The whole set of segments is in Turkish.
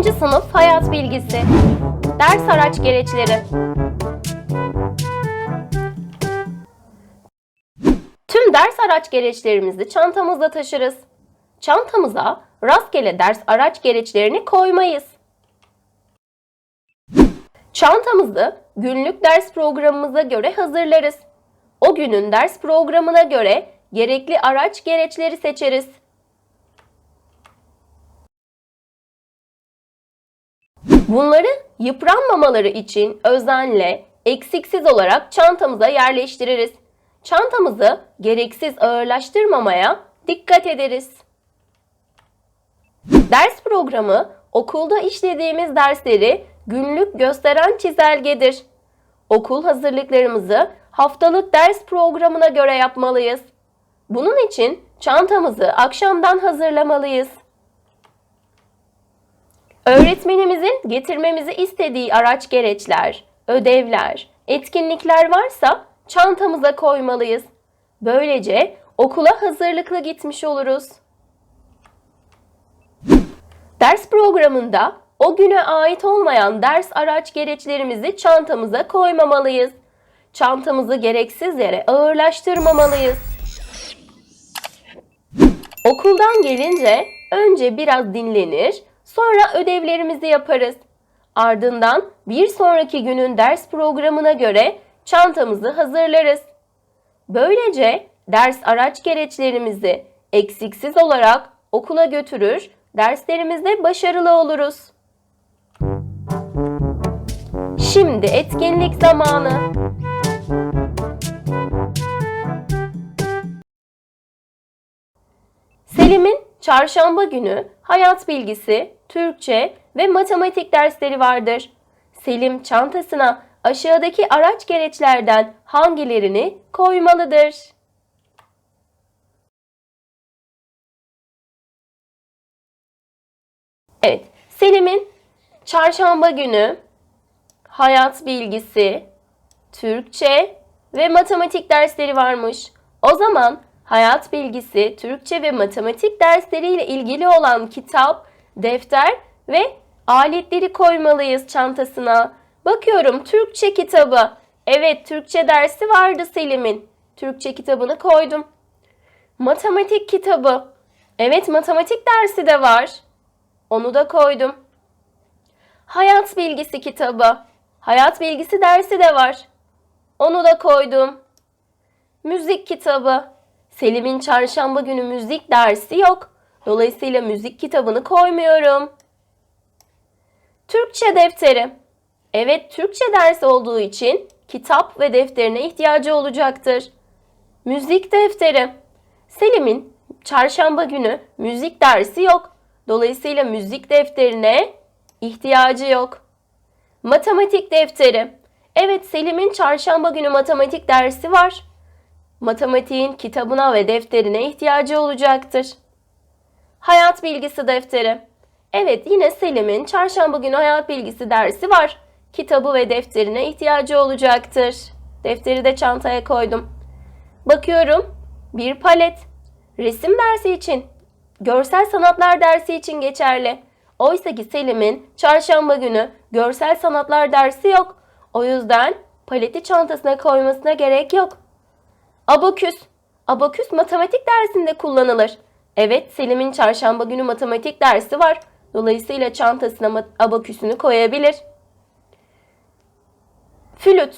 Birinci sınıf hayat bilgisi. Ders araç gereçleri. Tüm ders araç gereçlerimizi çantamızda taşırız. Çantamıza rastgele ders araç gereçlerini koymayız. Çantamızı günlük ders programımıza göre hazırlarız. O günün ders programına göre gerekli araç gereçleri seçeriz. Bunları yıpranmamaları için özenle, eksiksiz olarak çantamıza yerleştiririz. Çantamızı gereksiz ağırlaştırmamaya dikkat ederiz. Ders programı okulda işlediğimiz dersleri günlük gösteren çizelgedir. Okul hazırlıklarımızı haftalık ders programına göre yapmalıyız. Bunun için çantamızı akşamdan hazırlamalıyız. Öğretmenimizin getirmemizi istediği araç gereçler, ödevler, etkinlikler varsa çantamıza koymalıyız. Böylece okula hazırlıklı gitmiş oluruz. Ders programında o güne ait olmayan ders araç gereçlerimizi çantamıza koymamalıyız. Çantamızı gereksiz yere ağırlaştırmamalıyız. Okuldan gelince önce biraz dinlenir, sonra ödevlerimizi yaparız. Ardından bir sonraki günün ders programına göre çantamızı hazırlarız. Böylece ders araç gereçlerimizi eksiksiz olarak okula götürür, derslerimizde başarılı oluruz. Şimdi etkinlik zamanı. Selim'in çarşamba günü hayat bilgisi, Türkçe ve matematik dersleri vardır. Selim çantasına aşağıdaki araç gereçlerden hangilerini koymalıdır? Evet, Selim'in çarşamba günü hayat bilgisi, Türkçe ve matematik dersleri varmış. O zaman hayat bilgisi, Türkçe ve matematik dersleriyle ilgili olan kitap, defter ve aletleri koymalıyız çantasına. Bakıyorum Türkçe kitabı. Evet Türkçe dersi vardı Selim'in. Türkçe kitabını koydum. Matematik kitabı. Evet matematik dersi de var. Onu da koydum. Hayat bilgisi kitabı. Hayat bilgisi dersi de var. Onu da koydum. Müzik kitabı. Selim'in çarşamba günü müzik dersi yok. Dolayısıyla müzik kitabını koymuyorum. Türkçe defteri. Evet, Türkçe dersi olduğu için kitap ve defterine ihtiyacı olacaktır. Müzik defteri. Selim'in çarşamba günü müzik dersi yok. Dolayısıyla müzik defterine ihtiyacı yok. Matematik defteri. Evet Selim'in çarşamba günü matematik dersi var. Matematiğin kitabına ve defterine ihtiyacı olacaktır. Hayat bilgisi defteri. Evet yine Selim'in çarşamba günü hayat bilgisi dersi var. Kitabı ve defterine ihtiyacı olacaktır. Defteri de çantaya koydum. Bakıyorum bir palet. Resim dersi için, görsel sanatlar dersi için geçerli. Oysa ki Selim'in çarşamba günü görsel sanatlar dersi yok. O yüzden paleti çantasına koymasına gerek yok. Abaküs. Abaküs matematik dersinde kullanılır. Evet Selim'in çarşamba günü matematik dersi var. Dolayısıyla çantasına abaküsünü koyabilir. Flüt.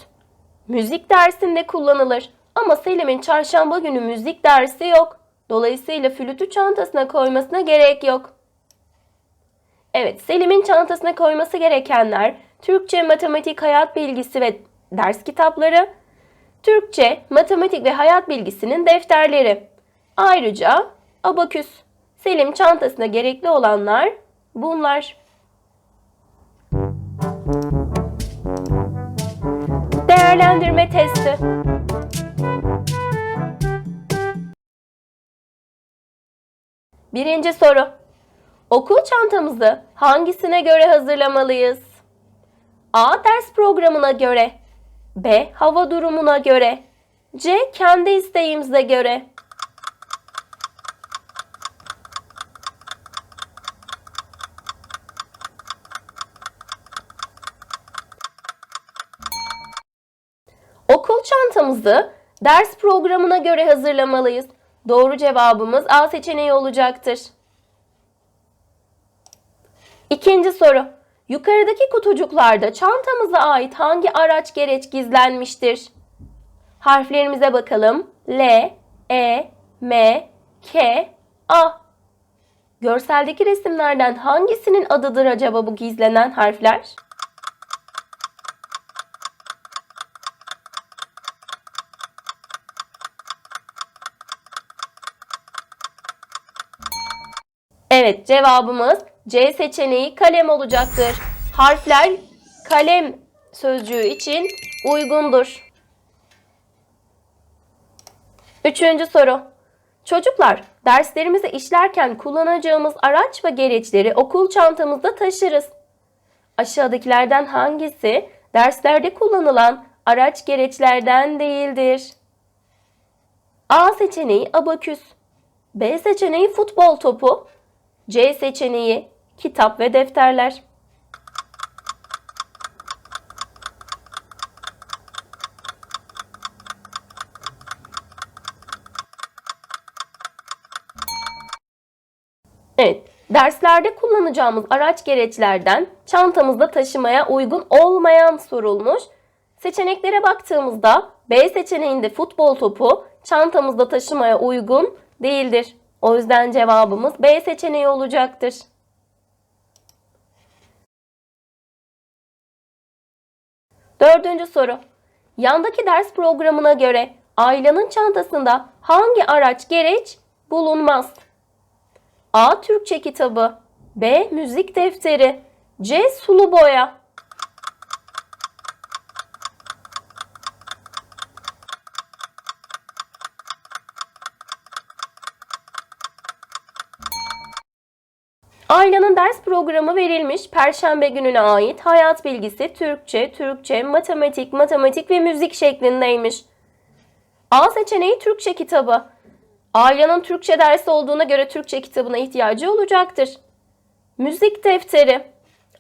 Müzik dersinde kullanılır. Ama Selim'in çarşamba günü müzik dersi yok. Dolayısıyla flütü çantasına koymasına gerek yok. Evet, Selim'in çantasına koyması gerekenler Türkçe, matematik, hayat bilgisi ve ders kitapları, Türkçe, matematik ve hayat bilgisinin defterleri. Ayrıca abaküs. Selim çantasına gerekli olanlar bunlar. Değerlendirme testi. Birinci soru. Okul çantamızı hangisine göre hazırlamalıyız? A. Ders programına göre. B. Hava durumuna göre. C. Kendi isteğimize göre. Çantamızı ders programına göre hazırlamalıyız. Doğru cevabımız A seçeneği olacaktır. İkinci soru. Yukarıdaki kutucuklarda çantamıza ait hangi araç gereç gizlenmiştir? Harflerimize bakalım. L, E, M, K, A. Görseldeki resimlerden hangisinin adıdır acaba bu gizlenen harfler? Evet cevabımız C seçeneği kalem olacaktır. Harfler kalem sözcüğü için uygundur. Üçüncü soru. Çocuklar, derslerimizi işlerken kullanacağımız araç ve gereçleri okul çantamızda taşırız. Aşağıdakilerden hangisi derslerde kullanılan araç gereçlerden değildir? A seçeneği abaküs, B seçeneği futbol topu, C seçeneği kitap ve defterler. Evet, derslerde kullanacağımız araç gereçlerden çantamızda taşımaya uygun olmayan sorulmuş. Seçeneklere baktığımızda B seçeneğinde futbol topu çantamızda taşımaya uygun değildir. O yüzden cevabımız B seçeneği olacaktır. Dördüncü soru. Yandaki ders programına göre Ayla'nın çantasında hangi araç gereç bulunmaz? A. Türkçe kitabı B. Müzik defteri C. Sulu boya Ayla'nın ders programı verilmiş Perşembe gününe ait hayat bilgisi Türkçe, Türkçe, matematik, matematik ve müzik şeklindeymiş. A seçeneği Türkçe kitabı. Ayla'nın Türkçe dersi olduğuna göre Türkçe kitabına ihtiyacı olacaktır. Müzik defteri.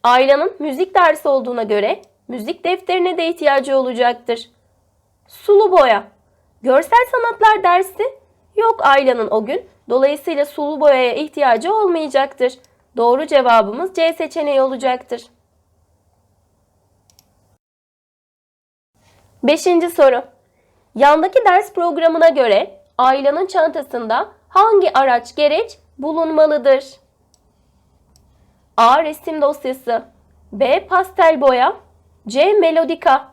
Ayla'nın müzik dersi olduğuna göre müzik defterine de ihtiyacı olacaktır. Sulu boya. Görsel sanatlar dersi yok Ayla'nın o gün. Dolayısıyla sulu boyaya ihtiyacı olmayacaktır. Doğru cevabımız C seçeneği olacaktır. Beşinci soru. Yandaki ders programına göre Ayla'nın çantasında hangi araç gereç bulunmalıdır? A. Resim dosyası B. Pastel boya C. Melodika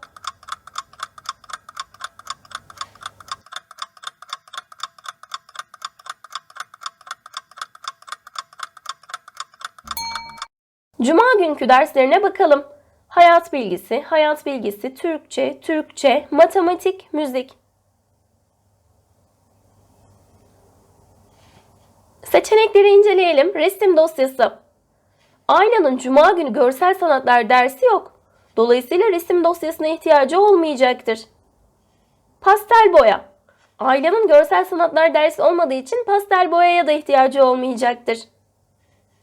Cuma günkü derslerine bakalım. Hayat bilgisi, hayat bilgisi, Türkçe, Türkçe, matematik, müzik. Seçenekleri inceleyelim. Resim dosyası. Aynanın cuma günü görsel sanatlar dersi yok. Dolayısıyla resim dosyasına ihtiyacı olmayacaktır. Pastel boya. Ailenin görsel sanatlar dersi olmadığı için pastel boyaya da ihtiyacı olmayacaktır.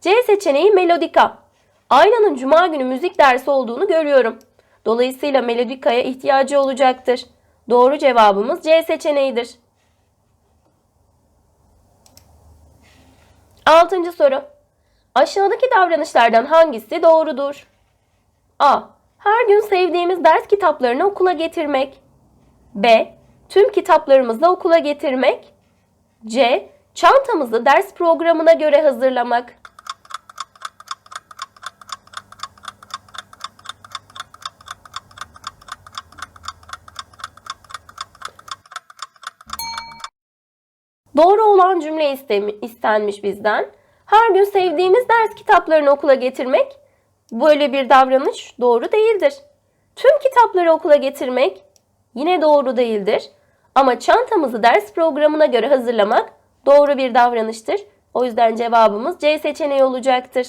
C seçeneği melodika. Aynanın cuma günü müzik dersi olduğunu görüyorum. Dolayısıyla melodikaya ihtiyacı olacaktır. Doğru cevabımız C seçeneğidir. Altıncı soru. Aşağıdaki davranışlardan hangisi doğrudur? A. Her gün sevdiğimiz ders kitaplarını okula getirmek. B. Tüm kitaplarımızı okula getirmek. C. Çantamızı ders programına göre hazırlamak. Doğru olan cümle istenmiş bizden. Her gün sevdiğimiz ders kitaplarını okula getirmek böyle bir davranış doğru değildir. Tüm kitapları okula getirmek yine doğru değildir. Ama çantamızı ders programına göre hazırlamak doğru bir davranıştır. O yüzden cevabımız C seçeneği olacaktır.